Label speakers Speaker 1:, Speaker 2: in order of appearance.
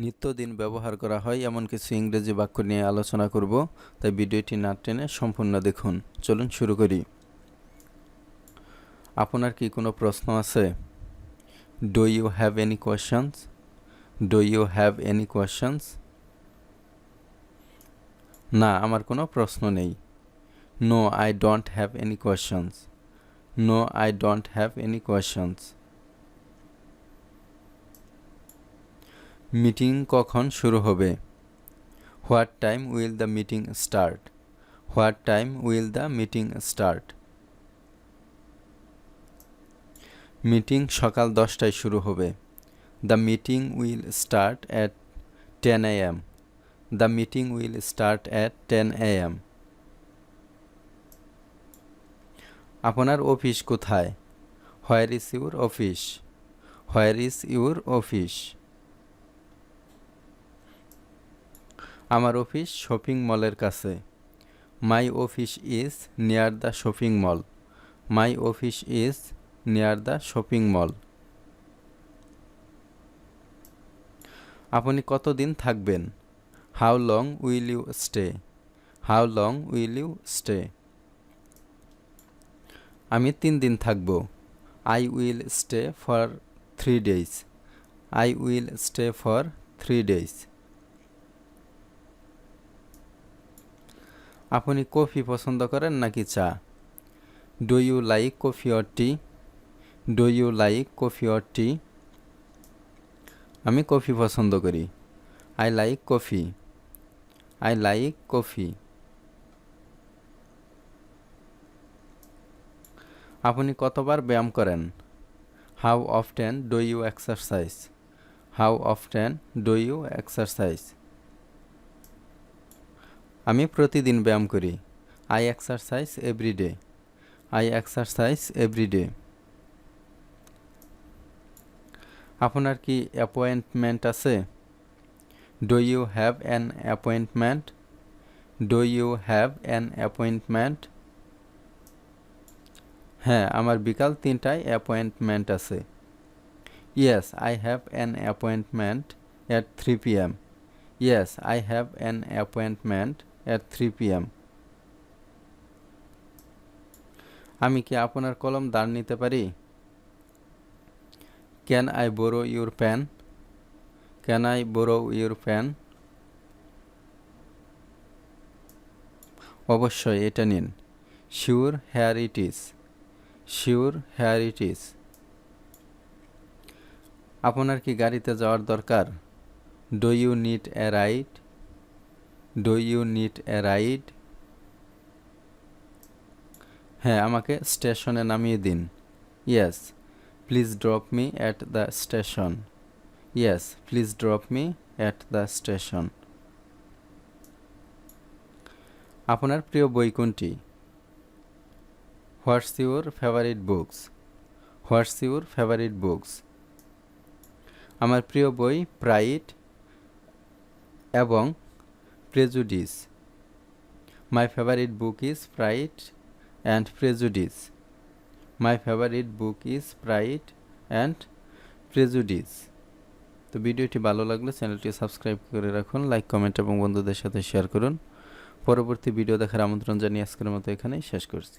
Speaker 1: নিত্যদিন ব্যবহার করা হয় এমন কিছু ইংরেজি বাক্য নিয়ে আলোচনা করব। তাই ভিডিওটি না টেনে সম্পূর্ণ দেখুন। চলুন শুরু করি। আপনার কি কোনো প্রশ্ন আছে? Do you have any questions do you have any questions না, আমার কোনো প্রশ্ন নেই। No I don't have any questions no I don't have any questions meeting কখন শুরু হবে? What time will the meeting start? What time will the meeting start? Meeting সকাল দশটায় শুরু হবে। The meeting will start at ten A M. The meeting will start at ten A M. আপনার office কোথায়? Where is your office? Where is your office? আমার office shopping মলের কাছে। My office is near the shopping mall. My office is near the shopping mall. আপনি কতদিন থাকবেন? How long will you stay? How long will you stay? আমি তিন দিন থাকব। I will stay for three days I will stay for three days আপনি coffee পছন্দ করেন নাকি চা? Do you like coffee or tea do you like coffee or tea আমি কফি পছন্দ করি। I like coffee I like coffee আপনি কতবার ব্যায়াম করেন? How often do you exercise how often do you exercise আমি প্রতিদিন ব্যায়াম করি। I exercise every day I exercise every day আপনার কি অ্যাপয়েন্টমেন্ট আছে? Do you have an appointment do you have an appointment হ্যাঁ আমার বিকাল তিনটায় অ্যাপয়েন্টমেন্ট আছে। Yes I have an appointment at three P M yes I have an appointment three P M আমি কি আপনার কলম দাঁড় নিতে পারি? Can I borrow your pen can I borrow your pen অবশ্যই, এটা নিন। Sure here it is sure here it is আপনার কি গাড়িতে যাওয়ার দরকার? Do you need a ride do you need a ride হ্যাঁ আমাকে স্টেশনে নামিয়ে দিন। Yes please drop me at the station yes please drop me at the station আপনার প্রিয় বই কোনটি? What's your favourite books what's your favourite books আমার প্রিয় বই প্রাইড এবং Prejudice my favourite book is Pride and Prejudice my favourite book is Pride and Prejudice তো ভিডিওটি ভালো লাগলে চ্যানেলটি সাবস্ক্রাইব করে রাখুন লাইক কমেন্ট এবং বন্ধুদের সাথে শেয়ার করুন। পরবর্তী ভিডিও দেখার আমন্ত্রণ জানিয়ে আজকের মতো এখানেই শেষ করছি।